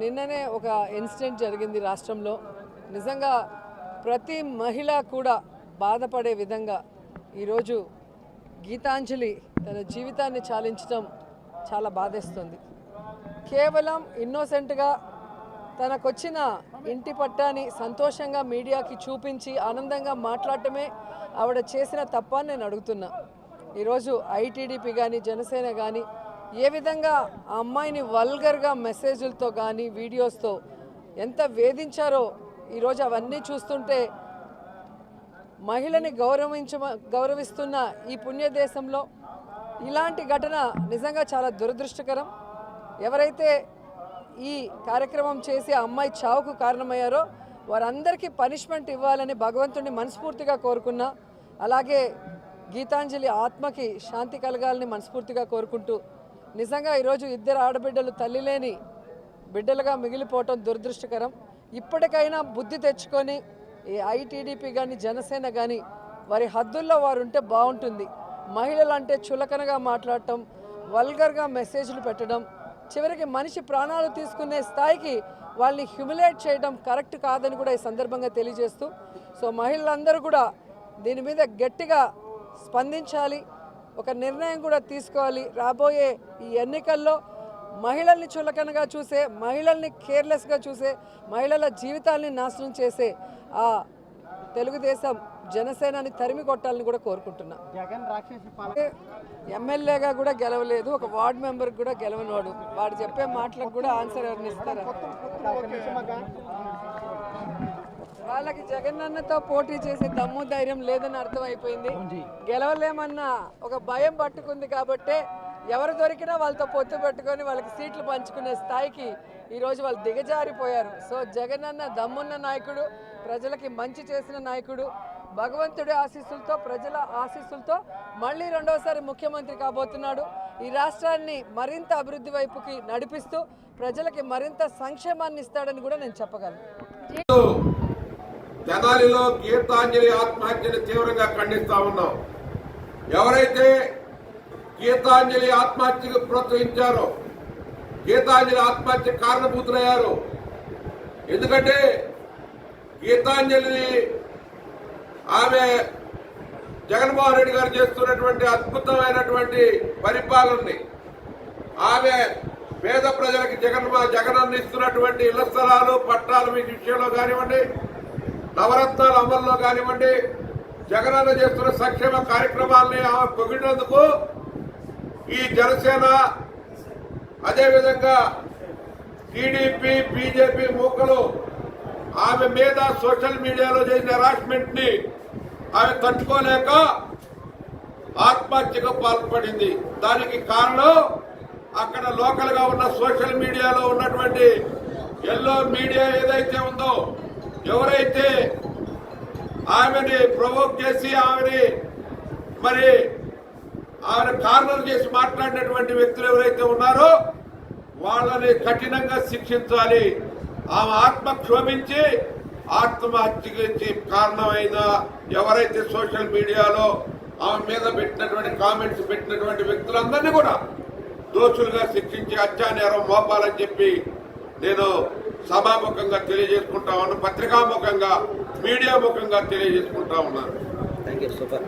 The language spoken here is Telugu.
నిన్ననే ఒక ఇన్సిడెంట్ జరిగింది రాష్ట్రంలో. నిజంగా ప్రతి మహిళ కూడా బాధపడే విధంగా ఈరోజు గీతాంజలి తన జీవితాన్ని చాలించడం చాలా బాధేస్తుంది. కేవలం ఇన్నోసెంట్గా తనకొచ్చిన ఇంటి పట్టాని సంతోషంగా మీడియాకి చూపించి ఆనందంగా మాట్లాడటమే ఆవిడ చేసిన తప్ప నేను అడుగుతున్నా. ఈరోజు ఐటీడీపీ కానీ జనసేన కానీ ఏ విధంగా ఆ అమ్మాయిని వల్గర్గా మెసేజ్లతో కానీ వీడియోస్తో ఎంత వేధించారో ఈరోజు అవన్నీ చూస్తుంటే మహిళని గౌరవించ గౌరవిస్తున్న ఈ పుణ్యదేశంలో ఇలాంటి ఘటన నిజంగా చాలా దురదృష్టకరం. ఎవరైతే ఈ కార్యక్రమం చేసి ఆ అమ్మాయి చావుకు కారణమయ్యారో వారందరికీ పనిష్మెంట్ ఇవ్వాలని భగవంతుడిని మనస్ఫూర్తిగా కోరుకున్నా అలాగే గీతాంజలి ఆత్మకి శాంతి కలగాలని మనస్ఫూర్తిగా కోరుకుంటూ నిజంగా ఈరోజు ఇద్దరు ఆడబిడ్డలు తల్లి లేని బిడ్డలుగా మిగిలిపోవటం దురదృష్టకరం. ఇప్పటికైనా బుద్ధి తెచ్చుకొని ఈ ఐటీడీపీ కానీ జనసేన కానీ వారి హద్దుల్లో వారు ఉంటే బాగుంటుంది. మహిళలు అంటే చులకనగా మాట్లాడటం వల్గర్గా మెసేజ్లు పెట్టడం చివరికి మనిషి ప్రాణాలు తీసుకునే స్థాయికి వాళ్ళని హ్యూమిలేట్ చేయడం కరెక్ట్ కాదని కూడా ఈ సందర్భంగా తెలియజేస్తూ సో మహిళలందరూ కూడా దీని మీద గట్టిగా స్పందించాలి. ఒక నిర్ణయం కూడా తీసుకోవాలి. రాబోయే ఈ ఎన్నికల్లో మహిళల్ని చులకనగా చూసే మహిళల్ని కేర్లెస్గా చూసే మహిళల జీవితాల్ని నాశనం చేసే ఆ తెలుగుదేశం జనసేనని తరిమి కొట్టాలని కూడా కోరుకుంటున్నా. ఎమ్మెల్యేగా కూడా గెలవలేదు. ఒక వార్డ్ మెంబర్ కూడా గెలవనోడు. వాడు చెప్పే మాటలకు కూడా ఆన్సర్ ఎవరిని ఇస్తారా? వాళ్ళకి జగనన్నతో పోటీ చేసే దమ్ము ధైర్యం లేదని అర్థమైపోయింది. గెలవలేమన్న ఒక భయం పట్టుకుంది కాబట్టే ఎవరు దొరికినా వాళ్ళతో పొత్తు పెట్టుకొని వాళ్ళకి సీట్లు పంచుకునే స్థాయికి ఈరోజు వాళ్ళు దిగజారిపోయారు. సో జగనన్న దమ్మున్న నాయకుడు ప్రజలకి మంచి చేసిన నాయకుడు భగవంతుడి ఆశీస్సులతో ప్రజల ఆశీస్సులతో మళ్ళీ రెండవసారి ముఖ్యమంత్రి కాబోతున్నాడు. ఈ రాష్ట్రాన్ని మరింత అభివృద్ధి వైపుకి నడిపిస్తూ ప్రజలకి మరింత సంక్షేమాన్ని ఇస్తాడని కూడా నేను చెప్పగలను. తెనాలిలో గీతాంజలి ఆత్మహత్యను తీవ్రంగా ఖండిస్తా ఉన్నాం. ఎవరైతే గీతాంజలి ఆత్మహత్యకు ప్రోత్సహించారో గీతాంజలి ఆత్మహత్య కారణభూతులయ్యారు ఎందుకంటే గీతాంజలిని ఆమె జగన్మోహన్ రెడ్డి గారు చేస్తున్నటువంటి అద్భుతమైనటువంటి పరిపాలనని ఆమె పేద ప్రజలకు జగన్ జగన్ ఇస్తున్నటువంటి ఇళ్ళ స్థలాలు పట్టాల విషయంలో కానివ్వండి నవరత్నాల అమల్లో కానివ్వండి జగనన్న చేస్తున్న సంక్షేమ కార్యక్రమాల్ని ఆమె పొగిడినందుకు ఈ జనసేన అదేవిధంగా టీడీపీ బీజేపీ మూకలు ఆమె మీద సోషల్ మీడియాలో చేసిన హెరాస్మెంట్ని ఆమె తట్టుకోలేక ఆత్మహత్యకు పాల్పడింది. దానికి కారణం అక్కడ లోకల్గా ఉన్న సోషల్ మీడియాలో ఉన్నటువంటి ఎల్లో మీడియా ఏదైతే ఉందో ఎవరైతే ఆమెని ప్రొవోక్ చేసి ఆమెని మరి ఆమెను కార్నర్ చేసి మాట్లాడినటువంటి వ్యక్తులు ఎవరైతే ఉన్నారో వాళ్ళని కఠినంగా శిక్షించాలి. ఆమె ఆత్మ క్షోభించి ఆత్మహత్యకి కారణమైన ఎవరైతే సోషల్ మీడియాలో ఆమె మీద పెట్టినటువంటి కామెంట్స్ పెట్టినటువంటి వ్యక్తులందరినీ కూడా దోషులుగా శిక్షించి హత్యానేరం మోపాలని చెప్పి నేను సభాముఖంగా తెలియజేసుకుంటా ఉన్నాను పత్రికాముఖంగా మీడియా ముఖంగా తెలియజేసుకుంటా ఉన్నాను. Thank you super